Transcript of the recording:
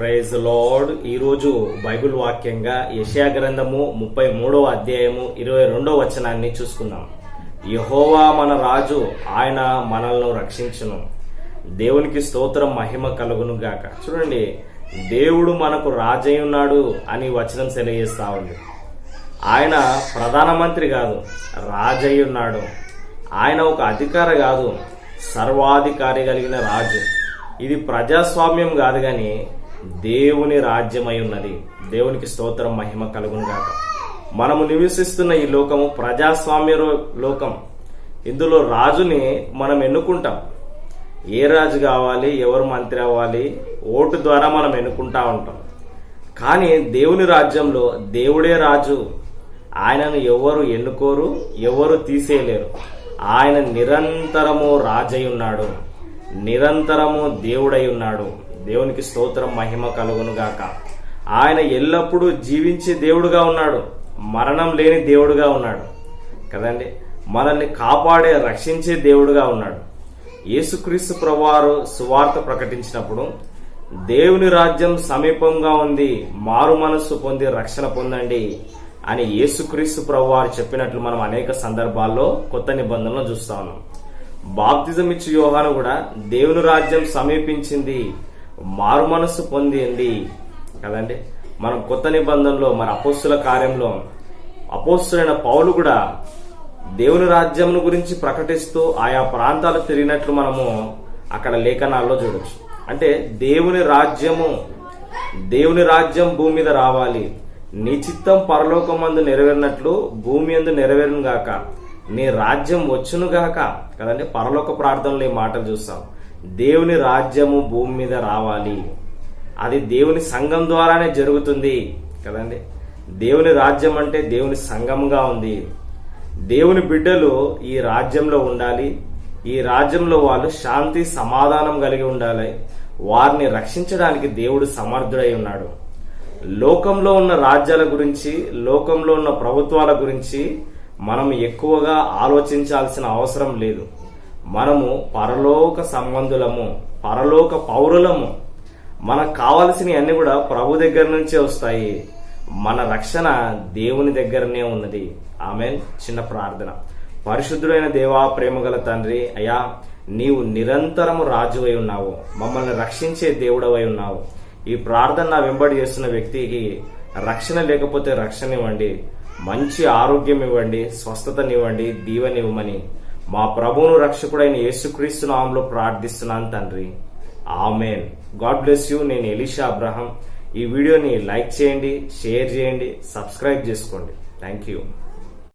Praise lord ఈరోజు Bible వాక్యంగా యెషయా గ్రంథము ముప్పై మూడవ అధ్యాయము ఇరవై రెండవ వచనాన్ని చూసుకుందాం. యహోవా మన రాజు ఆయన మనల్ని రక్షించును. దేవునికి స్తోత్రం మహిమ కలుగును గాక. చూడండి దేవుడు మనకు రాజై ఉన్నాడు అని వచనం తెలియజేస్తా ఉంది. ఆయన ప్రధానమంత్రి కాదు రాజై ఉన్నాడు. ఆయన ఒక అధికార కాదు సర్వాధికారి కలిగిన రాజు. ఇది ప్రజాస్వామ్యం కాదు కానీ దేవుని రాజ్యమై ఉన్నది. దేవునికి స్తోత్రం మహిమ కలుగును గాక. మనము నివసిస్తున్న ఈ లోకము ప్రజాస్వామ్య లోకం. ఇందులో రాజుని మనం ఎన్నుకుంటాం. ఏ రాజు కావాలి ఎవరు మంత్రి అవ్వాలి ఓటు ద్వారా మనం ఎన్నుకుంటా ఉంటాం. కానీ దేవుని రాజ్యంలో దేవుడే రాజు. ఆయనను ఎవరు ఎన్నుకోరు ఎవరు తీసేయలేరు. ఆయన నిరంతరము రాజై ఉన్నాడు. నిరంతరము దేవుడై ఉన్నాడు. దేవునికి స్తోత్రం మహిమ కలుగును గాక. ఆయన ఎల్లప్పుడూ జీవించే దేవుడుగా ఉన్నాడు. మరణం లేని దేవుడుగా ఉన్నాడు. కదండి? మనల్ని కాపాడే రక్షించే దేవుడుగా ఉన్నాడు. యేసుక్రీస్తు ప్రభువారు సువార్త ప్రకటించినప్పుడు దేవుని రాజ్యం సమీపంగా ఉంది. మారు మనస్సు పొంది రక్షణ పొందండి అని యేసుక్రీస్తు ప్రభువారు చెప్పినట్లు మనం అనేక సందర్భాల్లో కొత్త నిబంధనలు చూస్తా. ఉన్నాం బాప్తిజం ఇచ్చి యోహాను కూడా దేవుని రాజ్యం సమీపించింది. మారు మనస్సు పొందింది కదండి? మనం కొత్త నిబంధనలో మన అపోస్తుల కార్యంలో అపోస్తులైన పౌలు కూడా దేవుని రాజ్యం గురించి ప్రకటిస్తూ ఆయా ప్రాంతాలు తిరిగినట్లు మనము అక్కడ లేఖనాల్లో చూడొచ్చు. అంటే దేవుని రాజ్యము దేవుని రాజ్యం భూమి మీద రావాలి. నీ చిత్తం పరలోకమందు నెరవేరినట్లు భూమి అందు నెరవేరును గాక నీ రాజ్యం వచ్చును గాక కదండి? పరలోక ప్రార్థనలు ఈ మాటలు చూస్తాం. దేవుని రాజ్యము భూమి మీద రావాలి. అది దేవుని సంఘం ద్వారానే జరుగుతుంది. కదండి? దేవుని రాజ్యం అంటే దేవుని సంఘంగా ఉంది. దేవుని బిడ్డలు ఈ రాజ్యంలో ఉండాలి. ఈ రాజ్యంలో వాళ్ళు శాంతి సమాధానం కలిగి ఉండాలి. వారిని రక్షించడానికి దేవుడు సమర్థుడై ఉన్నాడు. లోకంలో ఉన్న రాజ్యాల గురించి లోకంలో ఉన్న ప్రభుత్వాల గురించి మనం ఎక్కువగా ఆలోచించాల్సిన అవసరం లేదు. మనము పరలోక సంబంధులము పరలోక పౌరులము. మనకు కావలసినవి అన్నీ కూడా ప్రభు దగ్గర నుంచే వస్తాయి. మన రక్షణ దేవుని దగ్గరనే ఉన్నది. ఆమె చిన్న ప్రార్థన. పరిశుద్ధుడైన దేవా ప్రేమగల తండ్రి అయ్యా నీవు నిరంతరము రాజువై ఉన్నావు. మమ్మల్ని రక్షించే దేవుడవై ఉన్నావు. ఈ ప్రార్థన నా వెంబడి చేస్తున్న వ్యక్తికి రక్షణ లేకపోతే రక్షణ ఇవ్వండి. మంచి ఆరోగ్యం ఇవ్వండి స్వస్థతనివ్వండి దీవెనివ్వమని మా ప్రభువును రక్షకుడైన యేసుక్రీస్తు నామంలో ప్రార్థిస్తున్నాను తండ్రి. ఆమెన్. God bless you. నేను ఎలిషా అబ్రహం. ఈ వీడియోని లైక్ చేయండి షేర్ చేయండి సబ్స్క్రైబ్ చేసుకోండి. Thank you.